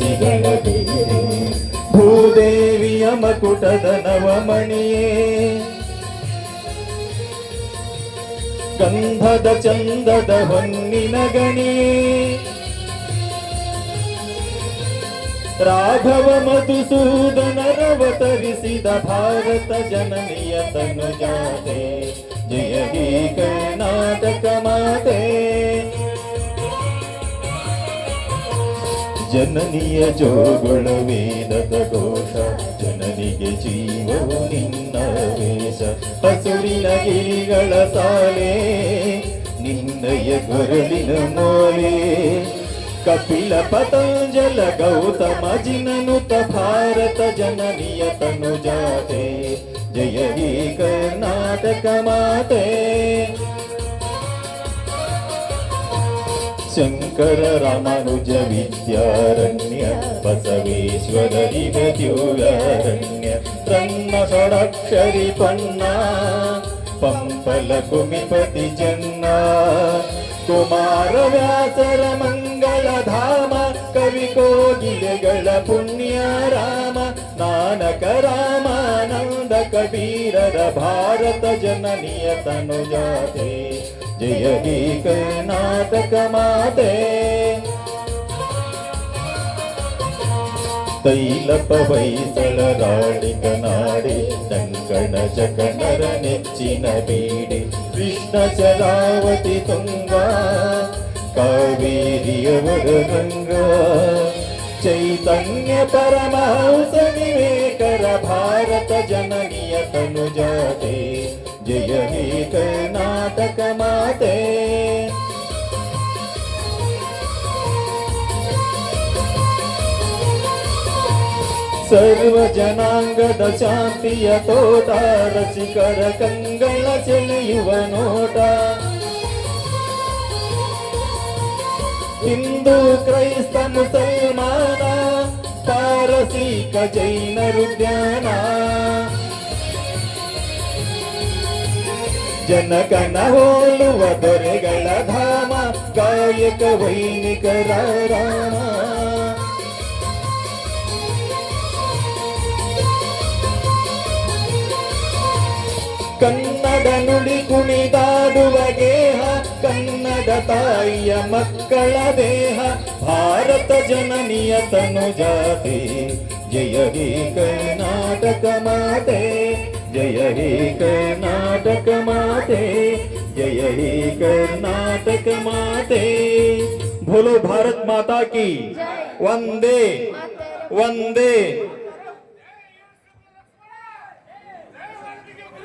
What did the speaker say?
ಬೇರೆ ಭೂದೇವಿಯ ಮಕುಟದ ನವಮಣಿಯೇ. ಗಂಧದ ಚಂದದ ಹೊನ್ನಿನ ಗಣಿಯೇ. ರಾಘವ ಮಧುಸೂದನರವತರಿಸಿದ ಭಾರತ ಜನನಿಯ ತನುಜಾತೆ. ಜನನಿಯ ಜೋಗುಳ ದೋಷ, ಜನನಿಗೆ ಜೀವವು ನಿನ್ನ ವೇಷ. ಹಸುರಿನ ಗಿರಿಗಳ ಸಾಲೆ ನಿನ್ನಯ ಗೊರಳಿನ ಮೋಲೆ. ಕಪಿಲ ಪತಂಜಲ ಗೌತಮ ಜಿನನುತ ಭಾರತ ಜನನಿಯ ತನುಜಾತೆ. ಜಯ ಹೇ ಕರ್ನಾಟಕ ಮಾತೆ. शङ्कर शङ्कररामानुजविद्यारण्य बसवेश्वर निज्यो व्यारण्य तन्न षडक्षरिप्या पम्फलकुमिपतिजन्ना कुमारव्यासर मङ्गल धाम कवि कोगिलगळ राम नानक रामानन्द कबीरर भारत जननियतनुजाते జయ హీ కర్ణాటక మాతే తైలపవైసలరాళిక నాడి సంకణ జకణర నెచ్చిన బీడి కృష్ణ చరావతి తుంగ కావేరియవర గంగ చైతన్య పరమహంస వివేకర భారత జననియ తనుజాతే. ತುಂಗ ಕಾವೇರಿಯವರ ರಂಗ ಚೈತನ್ಯ ಪರಮಹಂಸ ವಿವೇಕರ ಭಾರತ ಜನನಿಯ ತನುಜಾತೆ ಜಯ ಹೇ ಕರ್ನಾಟಕ ಮಾತೆ ಸರ್ವ ಜನಾಂಗದ ಶಾಂತಿಯ ತೋಟ ರಸಿಕರ ಕಂಗಳ ಸೆಳೆಯುವ ನೋಟ ಹಿಂದೂ ಕ್ರೈಸ್ತ ಮುಸಲ್ಮಾನ ಪಾರಸೀಕ ಜೈನರು ಜ್ಞಾನ ಜನಕನ ಹೋಲುವ ದೊರೆಗಳ ಧಾಮ, ಗಾಯಕ ವೈನಿಕರ ರಾಮ. ಕನ್ನಡ ನುಡಿ ಕುಣಿದಾಡುವ ಗೇಹ ಕನ್ನಡ ತಾಯಿಯ ಮಕ್ಕಳ ದೇಹ. ಭಾರತ ಜನನಿಯ ತನುಜಾತೆ, ಜಯ ಹೇ ಕರ್ನಾಟಕ ಮಾತೆ. जय हे कर्नाटक माते जय हे कर्नाटक माते। भोलो भारत माता की वंदे वंदे।